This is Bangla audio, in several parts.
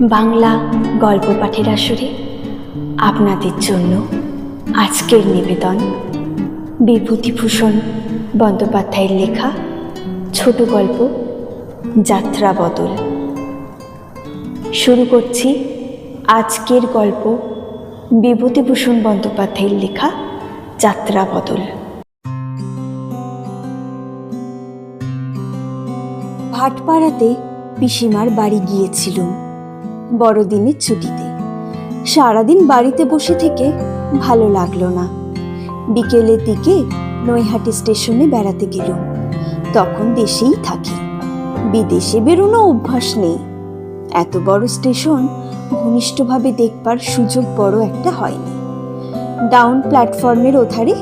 বাংলা গল্প পাঠের আসরে আপনাদের জন্য আজকের নিবেদন বিভূতিভূষণ বন্দ্যোপাধ্যায়ের লেখা ছোট গল্প যাত্রা বদল। শুরু করছি আজকের গল্প বিভূতিভূষণ বন্দ্যোপাধ্যায়ের লেখা যাত্রা বদল। ভাটপাড়াতে পিসিমার বাড়ি গিয়েছিলুম। বড়দিনের ছুটিতে। সারাদিন বাড়িতে বসে থেকে ভালো লাগল না। বিকেলের দিকে নৈহাটি স্টেশনে বেড়াতে গেলুম। তখন দেশেই থাকি। বিদেশে বেরোনো অভ্যাস নেই। এত বড় স্টেশন ঘনিষ্ঠভাবে দেখবার সুযোগ বড় একটা হয়নি। ডাউন প্ল্যাটফর্মের ওধারে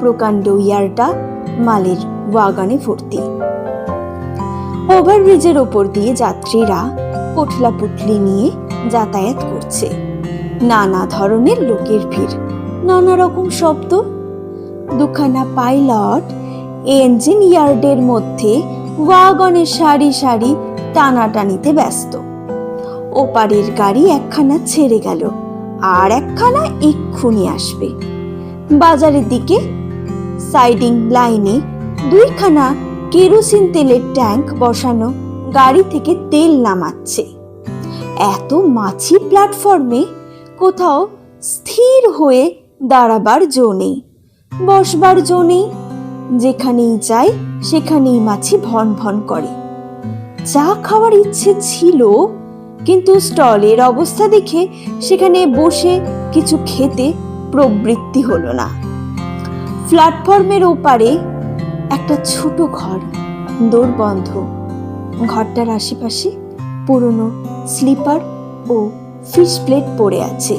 প্রকাণ্ড ইয়ারটা মালের ওয়াগানে ভর্তি। ওভারব্রিজের ওপর দিয়ে যাত্রীরা পোটলা পুটলি নিয়ে যাতায়াত করছে। নানা ধরনের লোকের ভিড়, নানা রকম শব্দ। দুখানা পাইলট এঞ্জিন ইয়ার্ডের মধ্যে ওয়াগনের সারি সারি টানাটানিতে ব্যস্ত। ওপারের গাড়ি একখানা ছেড়ে গেল আর একখানা এক্ষুনি আসবে। বাজারের দিকে সাইডিং লাইনে দুইখানা কেরোসিন তেলের ট্যাঙ্ক বসানো। গাড়ি থেকে তেল নামাচ্ছে। এত মাছি প্ল্যাটফর্মে কোথাও স্থির হয়ে দাঁড়াবার জো নেই। বসবার জো নেই। যেখানেই যায় সেখানেই মাছি ভন ভন করে। চা খাওয়ার ইচ্ছে ছিল, কিন্তু স্টলের অবস্থা দেখে সেখানে বসে কিছু খেতে প্রবৃত্তি হলো না। প্ল্যাটফর্মের ওপারে একটা ছোট ঘর দোর বন্ধ ঘরটার আশেপাশে পুরনো স্লিপার ও ফিশ প্লেট পড়ে আছে,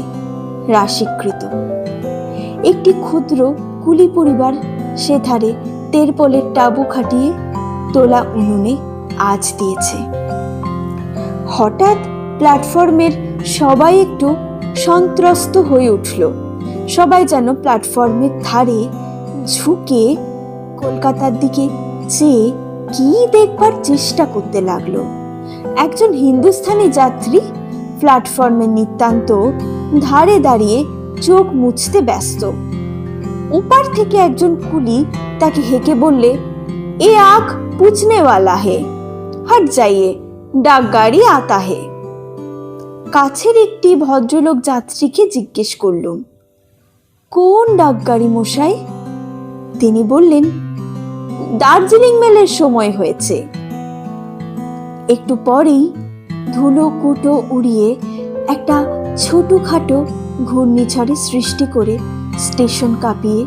রাশিকৃত। একটি ক্ষুদ্র কুলি পরিবার সে ধারে তেরপলের টাবু খাটিয়ে তোলা উনুনে আজ দিয়েছে। হঠাৎ প্ল্যাটফর্মের সবাই একটু সন্ত্রস্ত হয়ে উঠল। সবাই যেন প্ল্যাটফর্মের ধারে ঝুঁকে কলকাতার দিকে চেয়ে কি দেখবার চেষ্টা করতে লাগল? একজন হিন্দুস্থানি যাত্রী প্ল্যাটফর্মের নিতান্ত ধারে দাঁড়িয়ে চোখ মুছতে ব্যস্ত। উপার থেকে একজন কুলি তাকে হেঁকে বললে, এ আখ পুছনেওয়ালা হে, হট যাইয়ে, ডাক গাড়ি আতা হে। কাছের একটি ভদ্রলোক যাত্রীকে জিজ্ঞেস করলুম, কোন ডাকগাড়ি মশাই? তিনি বললেন দার্জিলিং মেলের সময় হয়েছে। একটু পরেই ধুলো কুটো উড়িয়ে একটা ছোটখাটো ঘূর্ণিঝড়ের সৃষ্টি করে স্টেশন কাঁপিয়ে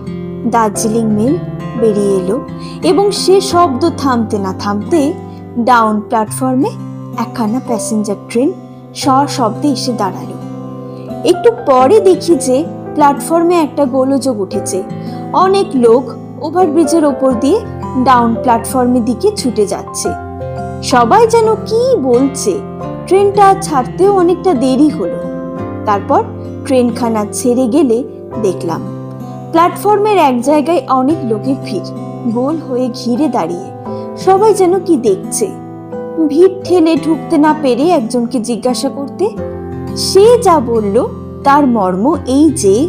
দার্জিলিং মেল বেরিয়ে এলো এবং সে শব্দ থামতে না থামতে ডাউন প্ল্যাটফর্মে একখানা প্যাসেঞ্জার ট্রেন শব্দে এসে দাঁড়াল। একটু পরে দেখি যে প্ল্যাটফর্মে একটা গোলযোগ উঠেছে। অনেক লোক ওভারব্রিজের ওপর দিয়ে ডাউন প্ল্যাটফর্মের দিকে ছুটে যাচ্ছে। সবাই যেন কি বলছে, ট্রেনটা ছাড়তেও অনেকটা দেরি হলো। তারপর ট্রেনখানা ছেড়ে গেলে দেখলাম, প্ল্যাটফর্মের এক জায়গায় অনেক লোকের ভিড়। গোল হয়ে ঘিরে দাঁড়িয়ে সবাই যেন কি দেখছে। ভিড় ঠেলে ঢুকতে না পেরে একজনকে জিজ্ঞাসা করতে, সে যা বলল তার মর্ম এই যে,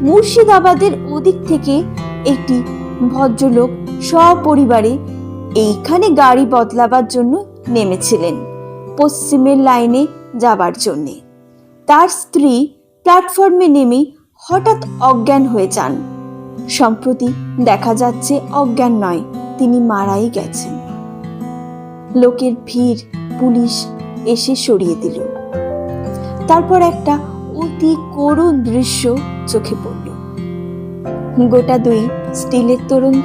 মুর্শিদাবাদের ওদিক থেকে একটি ভদ্রলোক সপরিবারে এইখানে গাড়ি বদলাবার জন্য নেমেছিলেন পশ্চিমের লাইনে যাবার জন্যে। তার স্ত্রী প্ল্যাটফর্মে নেমে হঠাৎ অজ্ঞান হয়ে যান। সম্প্রতি দেখা যাচ্ছে অজ্ঞান নয়, তিনি মারাই গেছেন। লোকের ভিড়, পুলিশ এসে সরিয়ে দিল। তারপর একটা অতি করুণ দৃশ্য চোখে পড়ল। গোটা দুই স্টিলের তরঙ্গ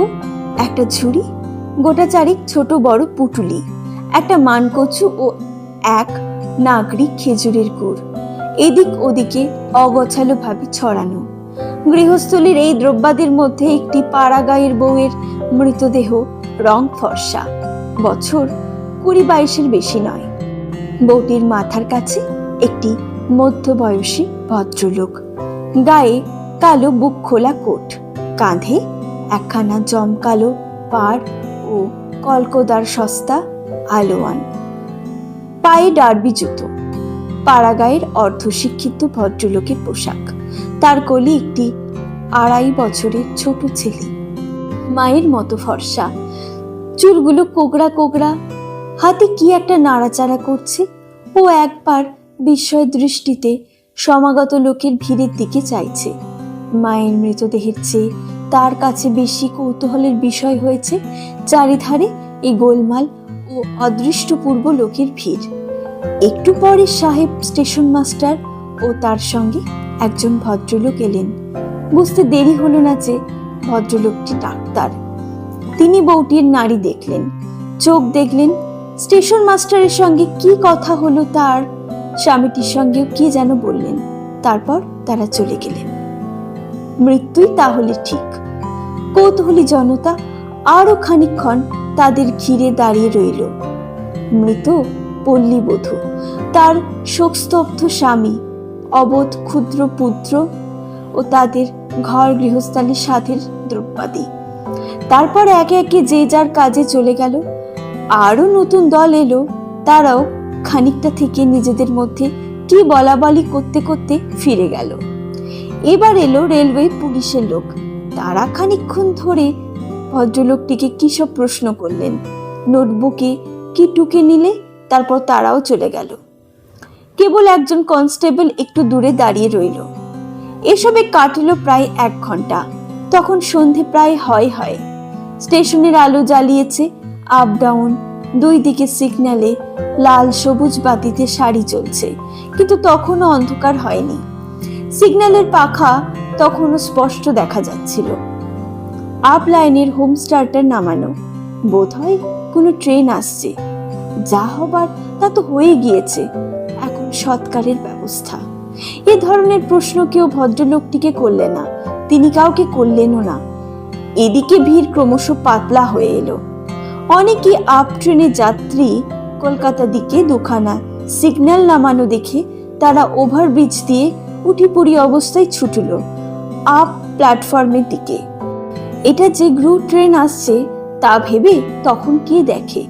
একটা ঝুড়ি, গোটা চারিক ছোট বড় পুটুলি, একটা মানকচু ও এক নাগরিক খেজুরের গুড়। এদিক ওদিকে অগোছালো ভাবে ছড়ানো। গৃহস্থলীর এই দ্রব্যাদির মধ্যে একটি পাড়া গায়ের বউয়ের মৃতদেহ, রং ফর্সা। বছর কুড়ি বাইশের বেশি নয়। বউটির মাথার কাছে একটি মধ্যবয়সী ভদ্রলোক। গায়ে কালো বুক খোলা কোট, কাঁধে একখানা জমকালো পাড় ও কলকদার সস্তা আলোয়ান। পায়ে ডার্বি জুতো। পাড়াগাঁয়ের অর্ধশিক্ষিত ভদ্রলোকের পোশাক। তার কোলে একটি আড়াই বছরের ছোট ছেলে। মায়ের মতো ফর্সা। চুলগুলো কোগড়া কোগড়া। হাতে কি একটা নাড়াচাড়া করছে? ও একবার বিস্ময় দৃষ্টিতে সমাগত লোকের ভিড়ের দিকে চাইছে। মায়ের মৃতদেহের চেয়ে তার কাছে বেশি কৌতূহলের বিষয় হয়েছে চারিধারে এই গোলমাল ও অদৃষ্টপূর্ব লোকের ভিড়। একটু পরে সাহেব স্টেশন মাস্টার ও তার সঙ্গে একজন ভদ্রলোক এলেন। বুঝতে দেরি হলো না যে ভদ্রলোকটি ডাক্তার। তিনি বউটির নারী দেখলেন, চোখ দেখলেন, স্টেশন মাস্টারের সঙ্গে কি কথা হলো তার স্বামীটির সঙ্গেও কি যেন বললেন। তারপর তারা চলে গেলেন। মৃত্যুই তাহলে ঠিক। কৌতূহলী জনতা আরও খানিকক্ষণ তাদের ঘিরে দাঁড়িয়ে রইল। মৃত পল্লীবধূ, তার শোকস্তব্ধ স্বামী, অবোধ ক্ষুদ্র পুত্র ও তাদের ঘর গৃহস্থালী সাধের দ্রব্যাদি তারপর একে একে যে যার কাজে চলে গেল আরও নতুন দল এলো, তারাও খানিকটা থেকে নিজেদের মধ্যে কি বলাবলি করতে করতে ফিরে গেল। এবার এলো রেলওয়ে পুলিশের লোক। তারা খানিকক্ষণ ধরে ভদ্রলোকটিকে কি সব প্রশ্ন করলেন? নোটবুকে কি টুকে নিলে? তারপর তারাও চলে গেল। কেবল একজন কনস্টেবল একটু দূরে দাঁড়িয়ে রইল। এসবে কাটল প্রায় এক ঘণ্টা। তখন সন্ধে প্রায় হয় হয়। স্টেশনের আলো জ্বালিয়েছে আপ ডাউন দুই দিকে সিগন্যালে লাল সবুজ বাতিতে শাড়ি চলছে। কিন্তু তখনও অন্ধকার হয়নি। সিগন্যালের পাখা তখনও স্পষ্ট দেখা যাচ্ছিল। আপ লাইনের হোম স্টার্টার নামানো। বোধহয় কোনো ট্রেন আসছে। যা হবার তা তো হয়ে গিয়েছে। এখন সৎকারের ব্যবস্থা। এ ধরনের প্রশ্ন কেউ ভদ্রলোকটিকে করলে না। তিনি কাউকে করলেনও না। এদিকে ভিড় ক্রমশ পাতলা হয়ে এলো। অনেকে আপ ট্রেনে যাত্রী কলকাতা দিকে দুখানা সিগন্যাল নামানো দেখে তারা ওভারব্রিজ দিয়ে উঠিপুরি অবস্থায় ছুটল আপ প্ল্যাটফর্মের দিকে। এটা যে গ্রু ট্রেন আসছে, তা ভেবে তখন কে দেখে?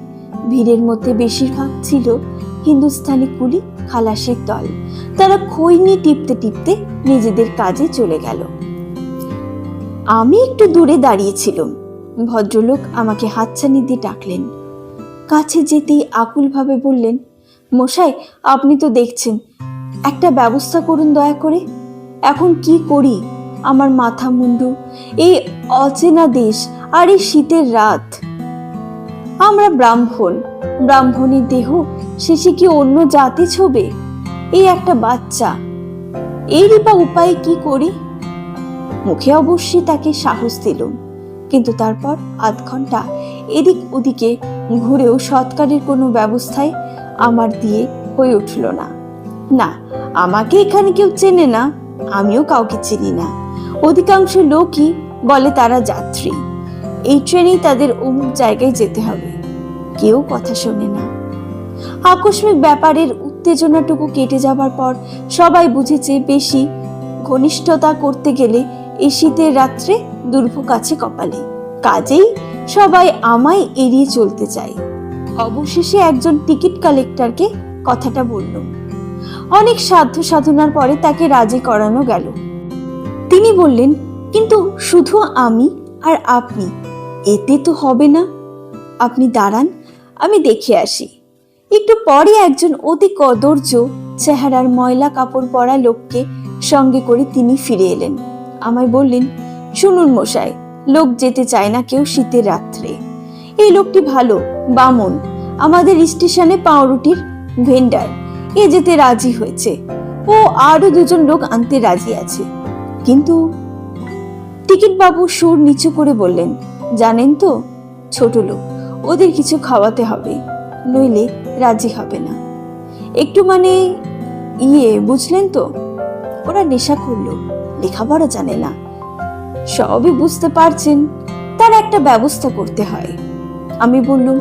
ভিড়ের মধ্যে বেশিরভাগ ছিল হিন্দুস্তানি কুলি খালাসের দল। তারা খৈনি টিপতে টিপতে নিজেদের কাজে চলে গেল। আমি একটু দূরে দাঁড়িয়েছিলাম। ভদ্রলোক আমাকে হাতছানি দিয়ে ডাকলেন। কাছে যেতেই আকুলভাবে বললেন, মশাই, আপনি তো দেখছেন একটা ব্যবস্থা করুন দয়া করে। এখন কি করি? আমার মাথা মুন্ডু, এই অচেনা দেশ আর এই শীতের রাত। আমরা ব্রাহ্মণ, ব্রাহ্মণের দেহ শেষে কি অন্য জাতি ছবে? এই একটা বাচ্চা, এরই বা উপায় কি করি? মুখে অবশ্যই তাকে সাহস দিলুম, কিন্তু তারপর আধ ঘণ্টা এদিক ওদিকে ঘুরেও সৎকারের কোনো ব্যবস্থায় আমার দিয়ে হয়ে উঠল না। না, আমাকে এখানে কেউ চেনে না, আমিও কাউকে চিনি না। অধিকাংশ লোকই বলে তারা যাত্রী। এই ট্রেনেই তাদের অমুক জায়গায় যেতে হবে। কেউ কথা শোনে না। আকস্মিক ব্যাপারের উত্তেজনাটুকু কেটে যাবার পর সবাই বুঝেছে বেশি ঘনিষ্ঠতা করতে গেলে এই শীতের রাত্রে দুর্ভোগ আছে কপালে। কাজেই সবাই আমায় এড়িয়ে চলতে চায়। অবশেষে একজন টিকিট কালেক্টরকে কথাটা বলল। অনেক সাধ্য সাধনার পরে তাকে রাজি করানো গেল। তিনি বললেন, কিন্তু শুধু আমি আর আপনি, এতে তো হবে না। আপনি দাঁড়ান, আমি দেখে আসি। একটু পরে একজন অতি কদর্য চেহারার ময়লা কাপড় পরা লোককে সঙ্গে করে তিনি ফিরে এলেন। আমায় বললেন, শুনুন মশাই, লোক যেতে চায় না কেউ শীতের রাত্রে। এই লোকটি ভালো, বামন। আমাদের স্টেশনে পাউরুটির ভেন্ডার। এ যেতে রাজি হয়েছে। ও আরও দুজন লোক আনতে রাজি আছে। কিন্তু টিকিট বাবু সুর নিচু করে বললেন, জানেন তো, ছোট লোক, ওদের কিছু খাওয়াতে হবে, নইলে রাজি হবে না। একটু মানে ইয়ে বুঝলেন তো, ওরা নেশা করল, লেখাপড়া জানে না। সবই বুঝতে পারছেন, তার একটা ব্যবস্থা করতে হয়। আমি বললুম,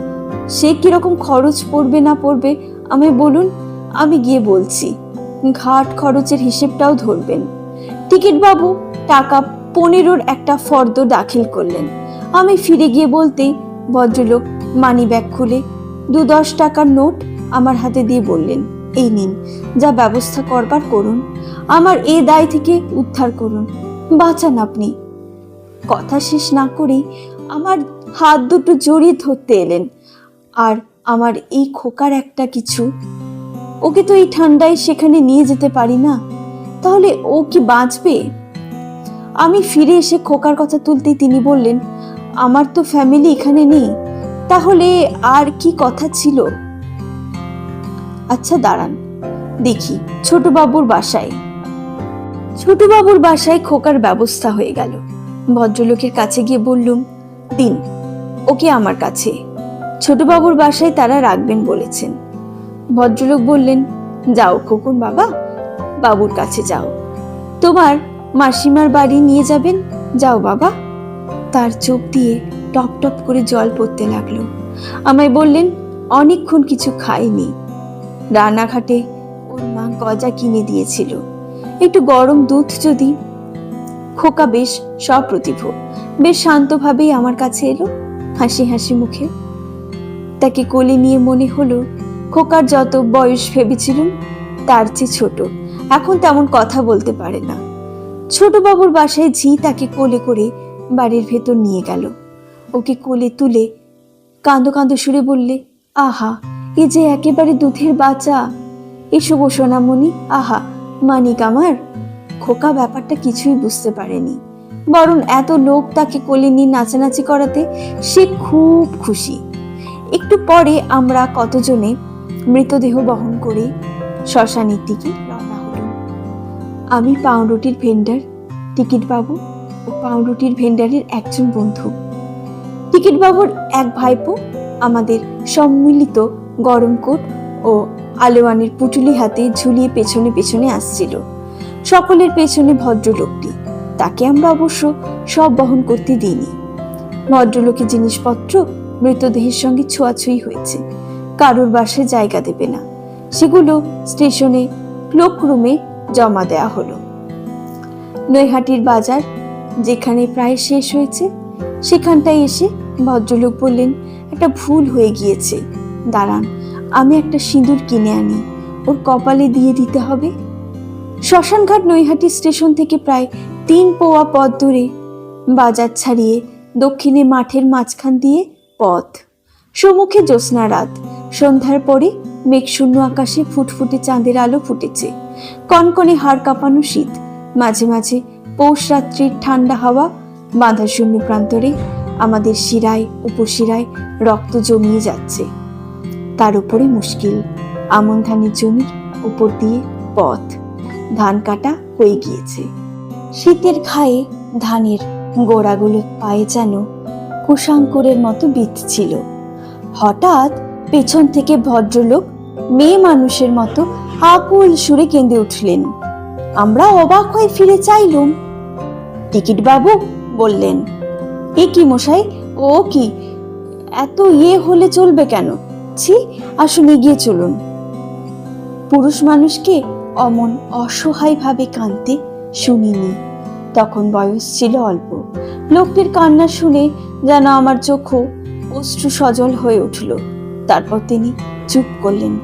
সে কীরকম খরচ পড়বে না পড়বে আমি বলুন আমি গিয়ে বলছি, ঘাট খরচের হিসেবটাও ধরবেন। টিকিট বাবু টাকা পনেরোর একটা ফর্দ দাখিল করলেন। আমি ফিরে গিয়ে বলতেই ভদ্রলোক, মানি ব্যাগ খুলে দু দশ টাকার নোট আমার হাতে দিয়ে বললেন, এই নিন, যা ব্যবস্থা করবার করুন, আমার এ দায় থেকে উদ্ধার করুন, বাঁচান আপনি। কথা শেষ না করে আমার হাত দুটো জড়িয়ে ধরতে এলেন, আর আমার এই খোকার একটা কিছু ওকে তো এই ঠান্ডায় সেখানে নিয়ে যেতে পারি না। তাহলে ও কি বাঁচবে? আমি ফিরে এসে খোকার কথা তুলতেই তিনি বললেন, আমার তো ফ্যামিলি এখানে নেই। তাহলে আর কি কথা ছিল? আচ্ছা দাঁড়ান। দেখি ছোট বাবুর বাসায়। ছোট বাবুর বাসায় খোকার ব্যবস্থা হয়ে গেল। ভদ্রলোকের কাছে গিয়ে বললুম, দিন, ওকে আমার কাছে। ছোট বাবুর বাসায় তারা রাখবেন বলেছেন। ভদ্রলোক বললেন, যাও খোকন বাবা, বাবুর কাছে যাও। তোমার মাসিমার বাড়ি নিয়ে যাবেন? যাও বাবা। তার চোখ দিয়ে টপ টপ করে জল পড়তে লাগল। আমায় বললেন, অনেকক্ষণ কিছু খাইনি। রানাঘাটে ওর মা গজা কিনে দিয়েছিল। একটু গরম দুধ যদি, খোকা বেশ সপ্রতিভ। বেশ শান্তভাবেই আমার কাছে এলো হাসি হাসি মুখে। তাকে কোলে নিয়ে মনে হলো খোকার যত বয়স ভেবেছিলুম, তার চেয়ে ছোট। এখন তেমন কথা বলতে পারে না। ছোট বাবুর বাসায় ঝি তাকে কোলে করে বাড়ির ভেতর নিয়ে গেল। ওকে কোলে তুলে কাঁদো কাঁদো সুরে বললে, আহা, এ যে একেবারে দুধের বাচ্চা। এসো গো সোনামণি, আহা, মানিক আমার। খোকা ব্যাপারটা কিছুই বুঝতে পারেনি। বরং এত লোক তাকে কোলে নিয়ে নাচানাচি করাতে সে খুব খুশি। একটু পরে আমরা কতজনে মৃতদেহ বহন করে শ্মশানের দিকে রওনা হলাম। আমি পাউরুটির ভেন্ডার টিকিট বাবু ও পাউরুটির ভেন্ডারের একজন বন্ধু। টিকিট বাবুর এক ভাইপো আমাদের সম্মিলিত গরম কোট ও আলোয়ানের পুটুলি হাতে ঝুলিয়ে পেছনে পেছনে আসছিল। সকলের পেছনে ভদ্রলোকটি, তাকে আমরা অবশ্য সব বহন করতে দিইনি। ভদ্রলোকের জিনিসপত্র মৃতদেহের সঙ্গে ছোঁয়াছুঁই হয়েছে। কারোর বাসে জায়গা দেবে না। সেগুলো স্টেশনে ক্লোক রুমে জমা দেয়া হলো। নৈহাটির বাজার, যেখানে প্রায় শেষ হয়েছে, সেখানটায় এসে ভদ্রলোক বললেন, একটা ভুল হয়ে গিয়েছে। দাঁড়ান, আমি একটা সিঁদুর কিনে আনি। ওর কপালে দিয়ে দিতে হবে। শ্মশানঘাট নৈহাটি স্টেশন থেকে প্রায় তিন পোয়া পথ দূরে বাজার ছাড়িয়ে দক্ষিণে মাঠের মাঝখান দিয়ে পথ। সম্মুখে জ্যোৎস্না রাত সন্ধ্যার পরে মেঘশূন্য আকাশে ফুটফুটে চাঁদের আলো ফুটেছে। কনকনে হাড় কাঁপানো শীত, মাঝে মাঝে পৌষ রাত্রির ঠান্ডা হাওয়া বাঁধা শূন্য প্রান্তরে আমাদের শিরায়, উপশিরায় রক্ত জমিয়ে যাচ্ছে। তার উপরে মুশকিল, আমন ধানের জমির উপর দিয়ে পথ, ধান কাটা হয়ে গিয়েছে। শীতের ঘায়ে ধানের গোড়াগুলো পায়ে যেন কুশাঙ্কুরের মতো বিধ ছিল। হঠাৎ পেছন থেকে ভদ্রলোক, মেয়ে মানুষের মতো আকুল সুরে কেঁদে উঠলেন। আমরা অবাক হয়ে ফিরে চাইলুম। টিকিট বাবু বললেন, এ কি মশাই, ও কি? এত ইয়ে হলে চলবে কেন? ছি, আসুন এগিয়ে চলুন। পুরুষ মানুষকে অমন অসহায়ভাবে কাঁদতে শুনিনি। তখন বয়স ছিল অল্প। লোকটির কান্না শুনে যেন আমার চোখও অশ্রু সজল হয়ে উঠল। তারপর তিনি চুপ করলেন।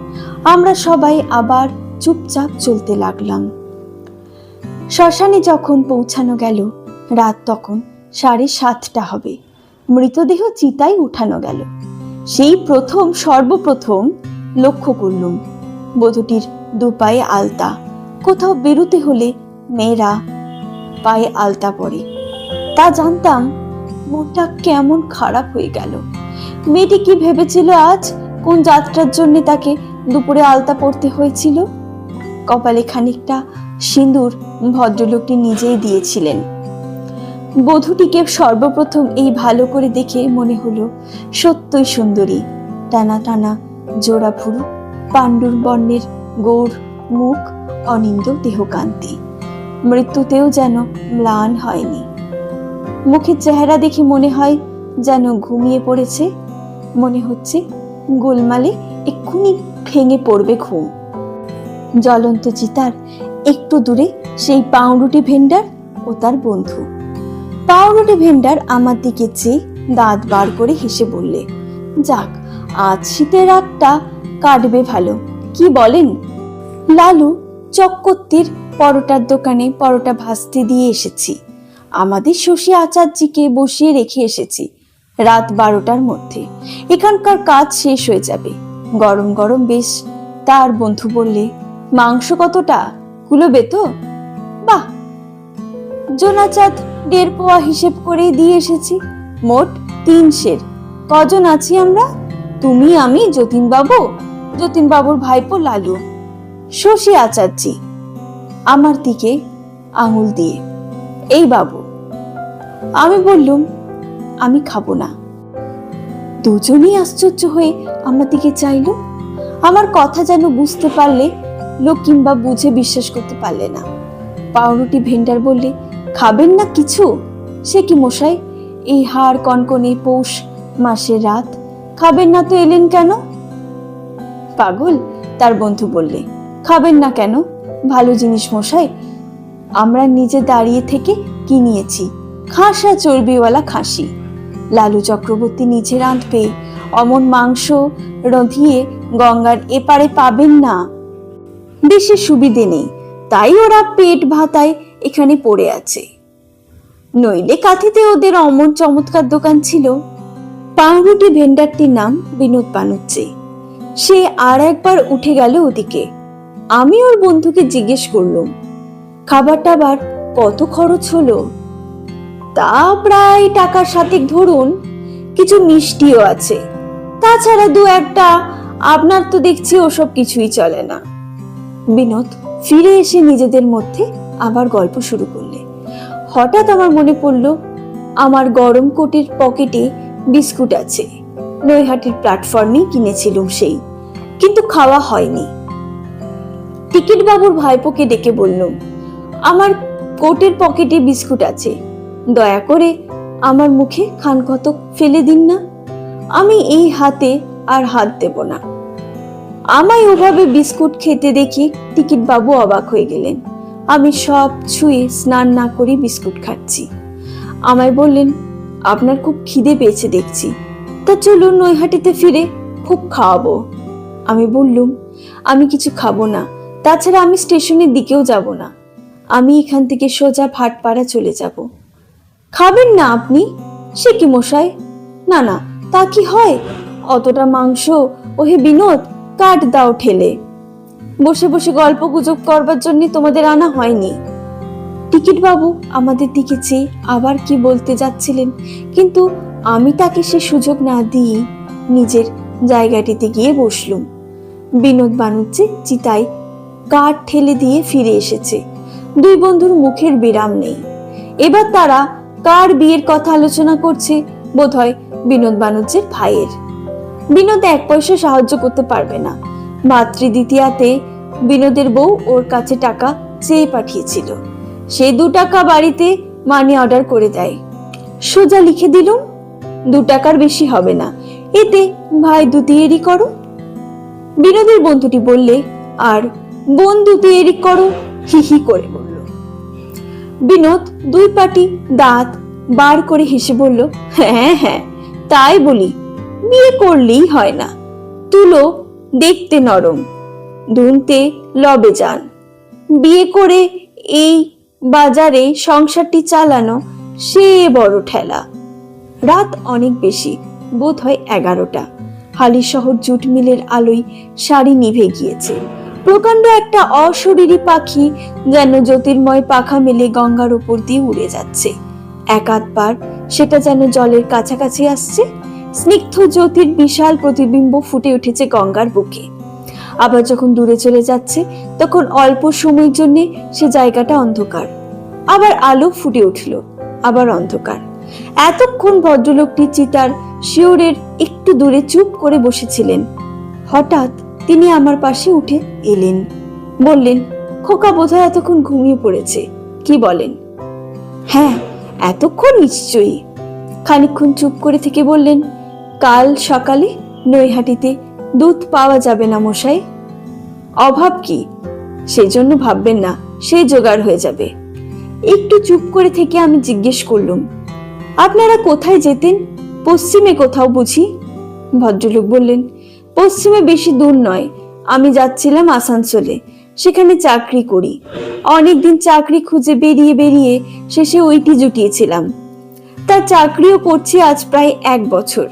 আমরা সবাই আবার চুপচাপ চলতে লাগলাম। শ্মশানে যখন পৌঁছানো গেল, রাত তখন সাড়ে সাতটা হবে। মৃতদেহ চিতায় উঠানো গেল। সেই প্রথম, সর্বপ্রথম লক্ষ্য করলুম। বধূটির দু পায়ে আলতা। কোথাও বেরোতে হলে মেয়েরা পায়ে আলতা পরে। তা জানতাম মনটা কেমন খারাপ হয়ে গেল। মেয়েটি কি ভেবেছিল আজ কোন যাত্রার জন্য তাকে দুপুরে আলতা পড়তে হয়েছিল? কপালে খানিকটা সিঁদুর ভদ্রলোকটি নিজেই দিয়েছিলেন। বধূটিকে সর্বপ্রথম এই ভালো করে দেখে মনে হলো, সত্যই সুন্দরী। টানা টানা জোড়া ভুরু পাণ্ডুর বর্ণের গৌর মুখ অনিন্দ দেহকান্তি। মৃত্যুতেও যেন ম্লান হয়নি। মুখের চেহারা দেখে মনে হয় যেন ঘুমিয়ে পড়েছে। মনে হচ্ছে গোলমালে এক্ষুনি ভেঙে পড়বে ঘুম। জ্বলন্ত চিতার একটু দূরে সেই পাউরুটি ভেন্ডার ও তার বন্ধু। পাউরুটি ভেন্ডার আমার দিকে চেয়ে দাঁত বার করে হেসে বললে, যাক, আজ শীতের রাতটা কাটবে ভালো। কি বলেন? লালু চক্কত্তির পরোটার দোকানে পরোটা ভাজতে দিয়ে এসেছি। আমাদের শশী আচার্যকে বসিয়ে রেখে এসেছি। রাত বারোটার মধ্যে। এখানকার কাজ শেষ হয়ে যাবে। গরম গরম বেশ। তার বন্ধু বললে, মাংস কতটা? কুলোবে তো? বাহ! জোনাচাঁদ দেড় পোয়া হিসেব করে দিয়ে এসেছি। মোট তিন সের। কজন আছি আমরা? তুমি, আমি, যতীনবাবু? যতীনবাবুর ভাইপো লালু। শশী আচার্যি। আমার দিকে আঙুল দিয়ে। এই বাবু। আমি বললুম আমি খাব না। দুজনেই আশ্চর্য হয়ে আমার দিকে চাইলো। আমার কথা যেন বুঝতে পারলে লোক কিংবা বুঝে বিশ্বাস করতে পারলে না। পাউরুটি ভেন্ডার বললে, খাবেন না কিছু? সে কি মশাই, এই হাড় কনকনে পৌষ মাসের রাত, খাবেন না তো এলেন কেন? পাগল, তার বন্ধু বললে, খাবেন না কেন? ভালো জিনিস মশাই, আমরা নিজে দাঁড়িয়ে থেকে কিনিয়েছি খাসা চর্বিওয়ালা খাসি। লালু চক্রবর্তী নিজে রাঁধবে অমন মাংস রঁধিয়ে গঙ্গার এপারে পাবেন না। দেশে সুবিধে নেই, তাই ওরা পেট ভাতায় এখানে পড়ে আছে। নইলে কাঁথিতে ওদের অমন চমৎকার দোকান ছিল। পাউরুটি ভেন্ডারটির নাম বিনোদ বানুচ্ছে সে আর একবার উঠে গেল ওদিকে। আমি ওর বন্ধুকে জিজ্ঞেস করলুম খাবার টাবার কত খরচ হলো? তা প্রায় টাকার সাথে ধরুন কিছু মিষ্টিও আছে। তাছাড়া দু একটা, আপনার তো দেখছি ওসব কিছুই চলে না। বিনোদ ফিরে এসে নিজেদের মধ্যে আবার গল্প শুরু করলে। হঠাৎ আমার মনে পড়ল, আমার গরম কোটের পকেটে বিস্কুট আছে। নৈহাটির প্ল্যাটফর্মেই কিনেছিলুম সেই, কিন্তু খাওয়া হয়নি। টিকিট বাবুর ভাইপোকে ডেকে বললুম, আমার কোটের পকেটে বিস্কুট আছে। দয়া করে আমার মুখে খান কতক ফেলে দিন না। আমি এই হাতে আর হাত দেব না। আমায় ওভাবে বিস্কুট খেতে দেখি টিকিট বাবু অবাক হয়ে গেলেন। আমি সব ছুঁয়ে স্নান না করে বিস্কুট খাচ্ছি। আমায় বললেন, আপনার খুব খিদে পেয়েছে দেখছি। তা চলুন নৈহাটিতে ফিরে খুব খাওয়াবো। আমি বললুম, আমি কিছু খাব না। তাছাড়া আমি স্টেশনের দিকেও যাব না। আমি এখান থেকে সোজা ভাটপাড়া চলে যাব। খাবেন না আপনি? সে কি মশাই? না না, তা কি হয়? অতটা মাংস, ওহে বিনোদ, কাট দাও ঠেলে। বসে বসে গল্প গুজব করবার জন্য তোমাদের আনা হয়নি। টিকিট বাবু, আমাদের দিকে চেয়ে আবার কি বলতে যাচ্ছিলেন? কিন্তু আমি তাকে সে সুযোগ না দিয়ে নিজের জায়গাটিতে গিয়ে বসলুম। বিনোদ বানুজ্জে চিতায় কাঠ ঠেলে দিয়ে ফিরে এসেছে। দুই বন্ধুর মুখের বিরাম নেই। এবার তারা কার বিয়ের কথা আলোচনা করছে? বোধহয় বিনোদ বানুজ্জের ভাইয়ের। বিনোদ এক পয়সা সাহায্য করতে পারবে না। মাতৃদ্বিতীয়াতে বিনোদের বউ ওর কাছে টাকা চেয়ে পাঠিয়েছিল। সে দু টাকা বাড়িতে মানি অর্ডার করে দেয়। সোজা লিখে দিলুম, দু টাকার বেশি হবে না। এতে ভাই দু দুতিয়েরি করো। বিনোদের বন্ধুটি বললে, আর বোন দুতিয়েরি করো, হি হি করে বলল বিনোদ দুই পাটি দাঁত বার করে হেসে বলল হ্যাঁ হ্যাঁ তাই বলি, বিয়ে করলেই হয় না। তুলো দেখতে নরম ধুনতে লবে যান। বিয়ে করে এই বাজারে সংসারটি চালানো সে বড় ঠেলা। রাত অনেক বেশি বোধ হয় এগারোটা। হালি শহর জুট মিলের আলোয় শাড়ি নিভে গিয়েছে। প্রকাণ্ড একটা অশরীরী পাখি যেন জ্যোতির্ময় পাখা মেলে গঙ্গার উপর দিয়ে উড়ে যাচ্ছে। এক আধ বার সেটা যেন জলের কাছাকাছি আসছে। স্নিগ্ধ জ্যোতির বিশাল প্রতিবিম্ব ফুটে উঠেছে গঙ্গার বুকে। আবার যখন দূরে চলে যাচ্ছে, তখন অল্প সময়ের জন্য সে জায়গাটা অন্ধকার। আবার আলো ফুটে উঠল, আবার অন্ধকার। এতক্ষণ ভদ্রলোকটি চিতার শিওরের একটু দূরে চুপ করে বসেছিলেন। হঠাৎ তিনি আমার পাশে উঠে এলেন। বললেন, খোকা বোধহয় এতক্ষণ ঘুমিয়ে পড়েছে। কি বলেন? হ্যাঁ এতক্ষণ নিশ্চয়ই। খানিকক্ষণ চুপ করে থেকে বললেন, কাল সকালে নৈহাটিতে দুধ পাওয়া যাবে না মশাই। অভাব কি? সেই জন্য ভাববেন না, সে জোগাড় হয়ে যাবে। একটু চুপ করে থেকে আমি জিজ্ঞেস করলুম, আপনারা কোথায় যেতেন? পশ্চিমে কোথাও বুঝি? ভদ্রলোক বললেন পশ্চিমে বেশি দূর নয়। আমি যাচ্ছিলাম আসানসোলে। সেখানে চাকরি করি। অনেকদিন চাকরি খুঁজে বেরিয়ে বেরিয়ে শেষে ওইটি জুটিয়েছিলাম। তার চাকরিও করছি আজ প্রায় এক বছর।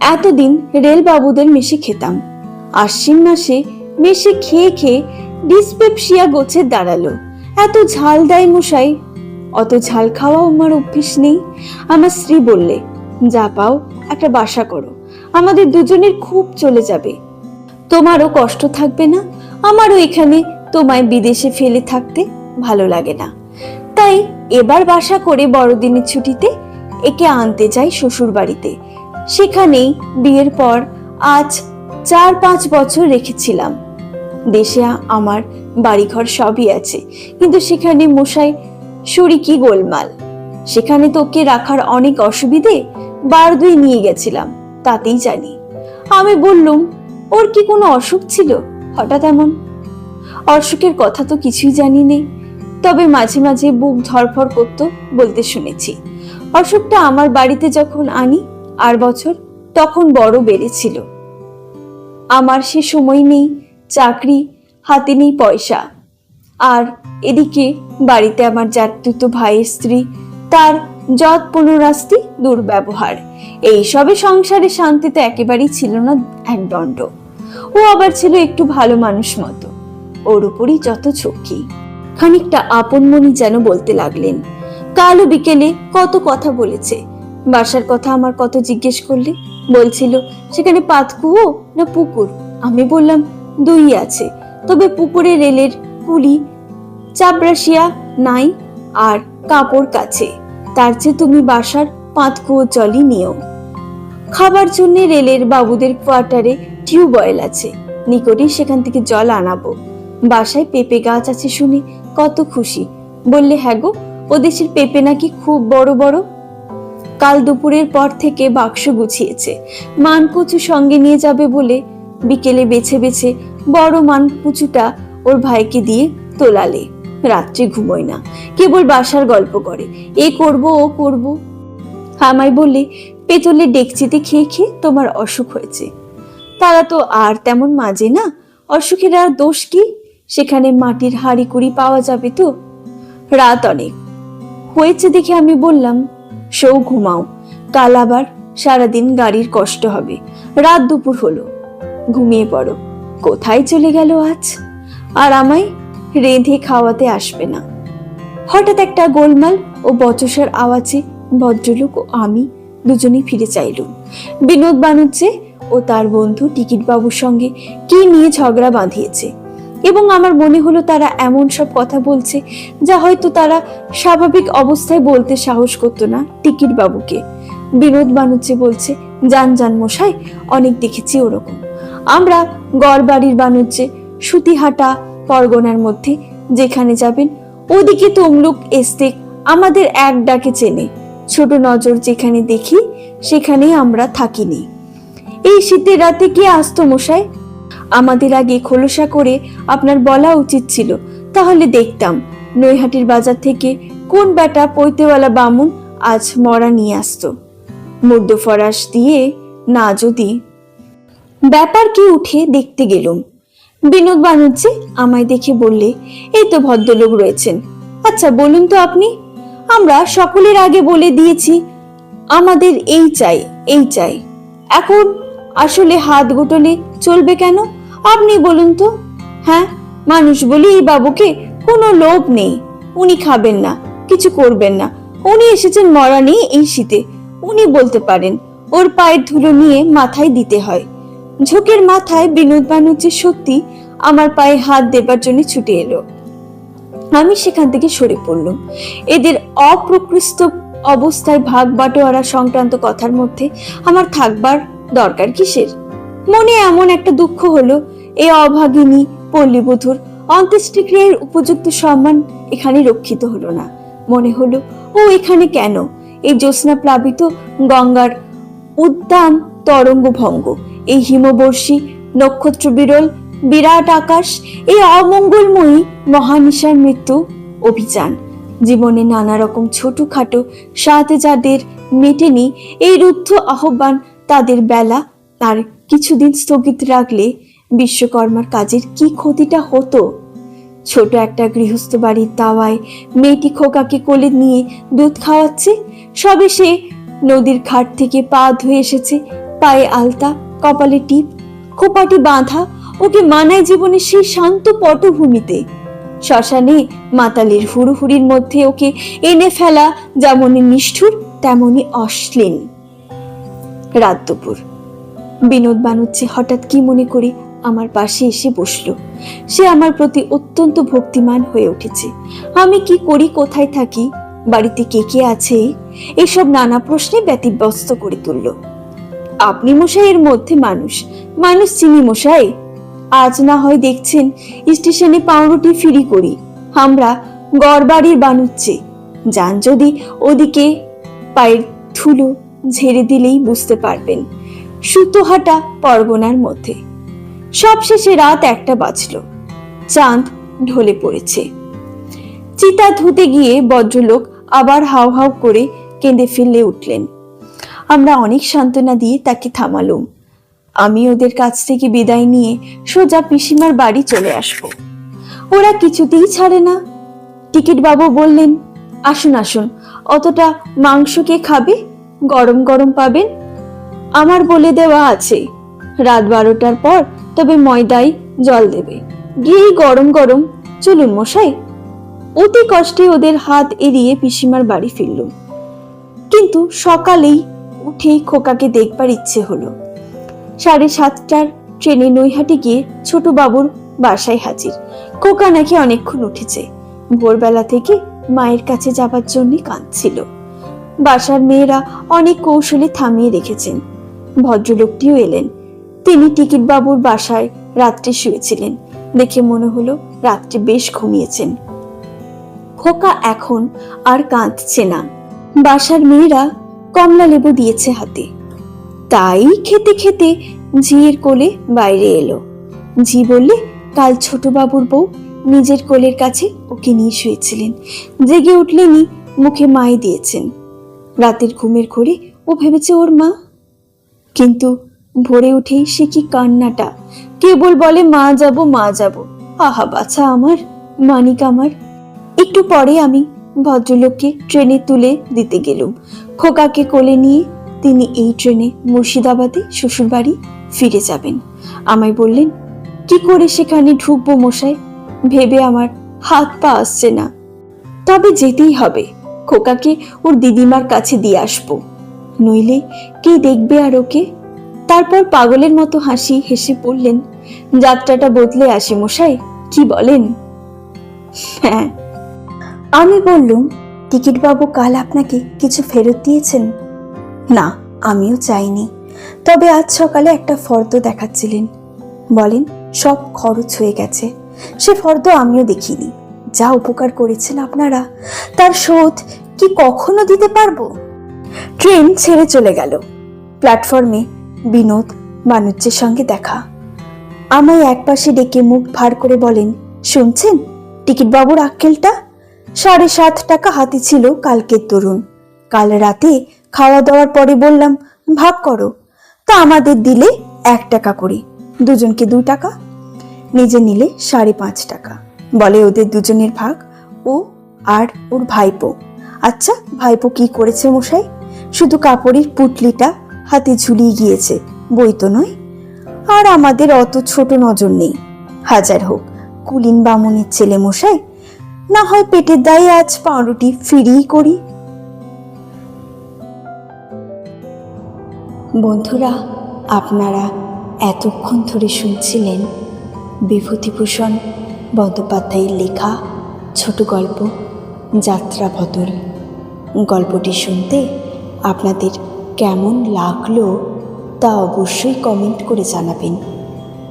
এতদিন রেল বাবুদের মেশে খেতাম। আশ্বিন মাসে মেশে খেয়ে খেয়ে ডিসপেপসিয়া গোছে দাঁড়াল। এত ঝাল দেয় মশাই, অত ঝাল খাওয়াও আমার অভ্যেস নেই। আমার স্ত্রী বললে, যা পাও, একটা বাসা করো। আমাদের দুজনের খুব চলে যাবে। তোমারও কষ্ট থাকবে না, আমারও এখানে তোমায় বিদেশে ফেলে থাকতে ভালো লাগে না। তাই এবার বাসা করে বড়দিনের ছুটিতে একে আনতে যাই শ্বশুর বাড়িতে সেখানেই বিয়ের পর আজ চার পাঁচ বছর রেখেছিলাম। দেশে আমার বাড়িঘর সবই আছে, কিন্তু সেখানে মশাই শরিকি গোলমাল। সেখানে তোকে রাখার অনেক অসুবিধে বার দুই নিয়ে গেছিলাম। তাতেই জানি। আমি বললুম, ওর কি কোনো অসুখ ছিল? হঠাৎ এমন। অসুখের কথা তো কিছুই জানি নেই, তবে মাঝে মাঝে বুক ধরফর করত বলতে শুনেছি। অসুখটা আমার বাড়িতে যখন আনি, আর বছর, তখন বড় বেড়েছিল। আমার সে সময় নেই, চাকরি, হাতে নেই পয়সা। আর এদিকে বাড়িতে আমার জাতুত ভাইয়ের স্ত্রী, তার যৎ পুনরাস্তি দুর্ব্যবহার। এইসবে সংসারে শান্তি তো একেবারেই ছিল না এক দণ্ড। ও আবার ছিল একটু ভালো মানুষ মতো। ওর উপরই যত ঝক্কি খানিকটা আপনমনি যেন বলতে লাগলেন কালও বিকেলে কত কথা বলেছে, বাসার কথা আমার কত জিজ্ঞেস করলে? বলছিল, সেখানে পাতকুয়ো না পুকুর? আমি বললাম, দুই আছে, তবে পুকুরে রেলের কুলি চাপরাশিয়া নাই আর কাপড় কাছে। তার চেয়ে তুমি বাসার পাতকুয়ো জলই নিও। খাবার জন্য রেলের বাবুদের কোয়ার্টারে টিউবওয়েল আছে। নিকটেই সেখান থেকে জল আনাবো। বাসায় পেঁপে গাছ আছে শুনে কত খুশি। বললে হ্যাঁ গো, ও দেশের পেঁপে নাকি খুব বড় বড়? কাল দুপুরের পর থেকে বাক্স গুছিয়েছে। মানকুচু সঙ্গে নিয়ে যাবে বলে বিকেলে বেছে বেছে বড় মানকুচুটা ওর ভাইকে দিয়ে তোলালে। রাত্রে ঘুমোয় না। কেবল বাসার গল্প করে। এ করব, ও করব। আমায় বললে পেতলে ডেকচিতে খেয়ে খেয়ে তোমার অসুখ হয়েছে। তারা তো আর তেমন মাজে না। অসুখের আর দোষ কি? সেখানে মাটির হাড়ি কুড়ি পাওয়া যাবে তো? রাত অনেক। হয়েছে দেখে আমি বললাম সৌ ঘুমাও। কাল আবার সারাদিন গাড়ির কষ্ট হবে। রাত দুপুর হলো। ঘুমিয়ে পড়ো। কোথায় চলে গেল আজ? আর আমায় রেঁধে খাওয়াতে আসবে না। হঠাৎ একটা গোলমাল ও বচসার আওয়াজে ভদ্রলোক ও আমি দুজনেই ফিরে চাইলুম। বিনোদ বানুজ্জে ও তার বন্ধু টিকিট বাবুর সঙ্গে কি নিয়ে ঝগড়া বাঁধিয়েছে এবং আমার মনে হলো তারা এমন সব কথা বলছে যা হয়তো তারা স্বাভাবিক অবস্থায় বলতে সাহস করতো না টিকিট বাবুকে বিনোদ বানুজ্জে বলছে, যান যান মশাই, অনেক দেখেছি ওরকম। আমরা গড়বাড়ির বানুজ্জে সুতিহাটা পরগনার মধ্যে, যেখানে যাবেন, ওদিকে তমলুক এস্তেক আমাদের এক ডাকে চেনে। ছোট নজর যেখানে দেখি সেখানে আমরা থাকিনি। এই শীতের রাতে কে আসতো মশাই? আমাদের আগে খোলসা করে আপনার বলা উচিত ছিল, তাহলে দেখতাম। নৈহাটির বাজার থেকে কোন বেটা পৈতেওয়ালা বামুন আজ মরা নিয়ে আসতো। মুর্দ ফরাস দিয়ে না যদি ব্যাপার কি উঠে দেখতে গেলুম। বিনোদ বানুজ্জে আমায় দেখে বললে, এই তো ভদ্রলোক রয়েছেন। আচ্ছা বলুন তো আপনি, আমরা সকলের আগে বলে দিয়েছি, আমাদের এই চাই এই চাই। এখন আসলে হাত গোটলে চলবে কেন? আপনি বলুন তো। হ্যাঁ মানুষ বলি এই বাবুকে কোনো লোভ নেই, উনি খাবেন না, কিছু করবেন না। উনি এসেছেন মরা নেই এই শীতে, উনি বলতে পারেন, ওর পায়ের ধুলো নিয়ে মাথায় দিতে হয়। ঝোঁকের মাথায় বিনোদ বানুজ্জে সত্যি আমার পায়ে হাত দেবার জন্য ছুটে এলো। আমি সেখান থেকে সরে পড়লুম। এদের অপ্রকৃষ্ট অবস্থায় ভাগ বাটোয়ারা সংক্রান্ত কথার মধ্যে আমার থাকবার দরকার কিসের? মনে এমন একটা দুঃখ হলো এই অভাগিনী পল্লীবধূর অন্ত্যেষ্টিক্রিয়ার উপযুক্ত সম্মান এখানে রক্ষিত হলো না। মনে হলো, ও এখানে কেন? এই জ্যোৎস্না প্লাবিত গঙ্গার উদ্দাম তরঙ্গ ভঙ্গ এই হিমবর্ষী নক্ষত্র বিরল, বিরাট আকাশ, এই অমঙ্গলময়ী মহানিশার মৃত্যু অভিযান। জীবনে নানা রকম ছোটখাটো সাথে যাদের মেটেনি এই রুদ্ধ আহ্বান তাদের বেলা। আর কিছুদিন স্থগিত রাখলে বিশ্বকর্মার কাজের কি ক্ষতিটা হতো? ছোট একটা গৃহস্থ বাড়ির দাওয়ায় মেয়েটি খোকাকে কোলে নিয়ে দুধ খাওয়াচ্ছে। সবে সে নদীর ঘাট থেকে পা ধুয়ে এসেছে, পায়ে আলতা কপালে টিপ, খোপাটি বাঁধা, ওকে মানায় জীবনের সেই শান্ত পটভূমিতে। শ্মশানে মাতালের হুড়ুহুড়ির মধ্যে ওকে এনে ফেলা যেমনই নিষ্ঠুর, তেমনই অশ্লীল। রাত দুপুর। বিনোদ বানুচ্ছে হঠাৎ কি মনে করে আমার পাশে এসে বসল। সে আমার প্রতি অত্যন্ত ভক্তিমান হয়ে উঠেছে। আমি কি করি, কোথায় থাকি, বাড়িতে কে কে আছে, এসব নানা প্রশ্নে ব্যতিব্যস্ত করে তুলল। আপনি মশাই এর মধ্যে মানুষ। মানুষ চিনি মশাই, আজ না হয় দেখছেন স্টেশনে পাউরুটি ফিরি করি। আমরা গড়বাড়ির বানুচ্ছে। যান যদি ওদিকে পায়ের ধুলো ঝেড়ে দিলেই বুঝতে পারবেন সুতোহাটা পরগনার মধ্যে। সবশেষে রাত একটা বাজলো। চাঁদ ঢলে পড়েছে। চিতা ধুতে গিয়ে বজ্রলোক আবার হাউ হাউ করে কেঁদে ফেললে উঠলেন। আমরা অনেক সান্ত্বনা দিয়ে তাকে থামালুম। আমি ওদের কাছ থেকে বিদায় নিয়ে সোজা পিসিমার বাড়ি চলে আসব। ওরা কিছুতেই ছাড়ে না। টিকিট বাবু বললেন, আসুন আসুন, অতটা মাংস কে খাবে? গরম গরম পাবেন? আমার বলে দেওয়া আছে, রাত বারোটার পর তবে ময়দায় জল দেবে। গিয়েই গরম গরম, চলুন মশাই। অতি কষ্টে ওদের হাত এড়িয়ে পিসিমার বাড়ি ফিরলুম। কিন্তু সকালেই উঠেই খোকাকে দেখবার ইচ্ছে হলো। সাড়ে সাতটার ট্রেনে নৈহাটি গিয়ে ছোট বাবুর বাসায় হাজির। খোকা নাকি অনেকক্ষণ উঠেছে। ভোরবেলা থেকে মায়ের কাছে যাবার জন্য কাঁদছিল। বাসার মেয়েরা অনেক কৌশলে থামিয়ে রেখেছেন। ভদ্রলোকটিও এলেন। তিনি টিকিট বাবুর বাসায় রাত্রে শুয়েছিলেন। দেখে মনে হলো রাত্রে বেশ ঘুমিয়েছেন। খোকা এখন আর কাঁদছে না। বাসার মেয়েরা কমলা লেবু দিয়েছে হাতে। তাই খেতে খেতে ঝিয়ের কোলে বাইরে এলো। ঝি বললে, কাল ছোট বাবুর বউ নিজের কোলের কাছে ওকে নিয়ে শুয়েছিলেন। জেগে উঠলেনি মুখে মাই দিয়েছেন। রাতের ঘুমের ঘোরে ও ভেবেছে ওর মা। কিন্তু ভোরে উঠেই সে কি কান্নাটা? কেবল বলে, মা যাব মা যাব। আহা, বাছা আমার, মানিক আমার। একটু পরে আমি ভদ্রলোককে ট্রেনে তুলে দিতে গেলুম। খোকাকে কোলে নিয়ে তিনি এই ট্রেনে মুর্শিদাবাদে শ্বশুরবাড়ি ফিরে যাবেন। আমায় বললেন, কি করে সেখানে ঢুকবো মশাই? ভেবে আমার হাত পা আসছে না। তবে যেতেই হবে। খোকাকে ওর দিদিমার কাছে দিয়ে আসব। নইলে কে দেখবে আর ওকে? তারপর পাগলের মতো হাসি হেসে পড়লেন যাত্রাটা বদলে আসে মশাই, কি বলেন? হ্যাঁ। আমি বললুম টিকিট বাবু কাল আপনাকে কিছু ফেরত দিয়েছেন? না, আমিও চাইনি। তবে আজ সকালে একটা ফর্দ দেখাচ্ছিলেন। বলেন, সব খরচ হয়ে গেছে। সে ফর্দ আমিও দেখিনি। যা উপকার করেছেন আপনারা, তার শোধ কি কখনো দিতে পারব? ট্রেন ছেড়ে চলে গেল। প্ল্যাটফর্মে বিনোদ মানুষের সঙ্গে দেখা। আমায় একপাশে ডেকে মুখ ভার করে বলেন, শুনছেন? টিকিট বাবুর আক্কেলটা? সাড়ে সাত টাকা হাতে ছিল কালকের তরুণ। কাল রাতে খাওয়া দাওয়ার পরে বললাম, ভাগ করো। তা আমাদের দিলে এক টাকা করে। দুজনকে দু টাকা। নিজে নিলে সাড়ে পাঁচ টাকা। বলে ওদের দুজনের ভাগ, ও আর ওর ভাইপো। আচ্ছা ভাইপো কি করেছে মশাই? শুধু কাপড়ের পুটলিটা হাতে ঝুলিয়ে গিয়েছে, বই তো নয়। আর আমাদের অত ছোট নজর নেই। হাজার হোক, কুলিন বামুনের ছেলে মশাই না হয় পেটের দায়ে আজ পাউরুটি ফিরিই করি। বন্ধুরা, আপনারা এতক্ষণ ধরে শুনছিলেন বিভূতিভূষণ বন্দ্যোপাধ্যায়ের লেখা ছোট গল্প যাত্রা বদল। গল্পটি শুনতে আপনাদের কেমন লাগল তা অবশ্যই কমেন্ট করে জানাবেন।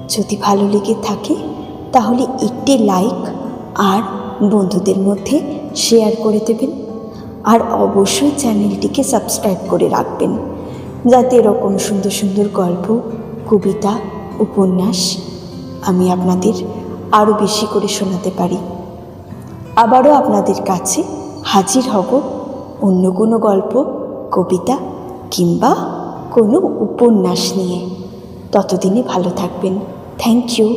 যদি ভালো লেগে থাকে, তাহলে একটি লাইক আর বন্ধুদের মধ্যে শেয়ার করে দেবেন আর অবশ্যই চ্যানেলটিকে সাবস্ক্রাইব করে রাখবেন যাতে এরকম সুন্দর সুন্দর গল্প, কবিতা, উপন্যাস আমি আপনাদের আরও বেশি করে শোনাতে পারি। আবারও আপনাদের কাছে হাজির হব অন্য কোনো গল্প, কবিতা কিংবা কোনো উপন্যাস নিয়ে। ততদিনে ভালো থাকবেন। Thank you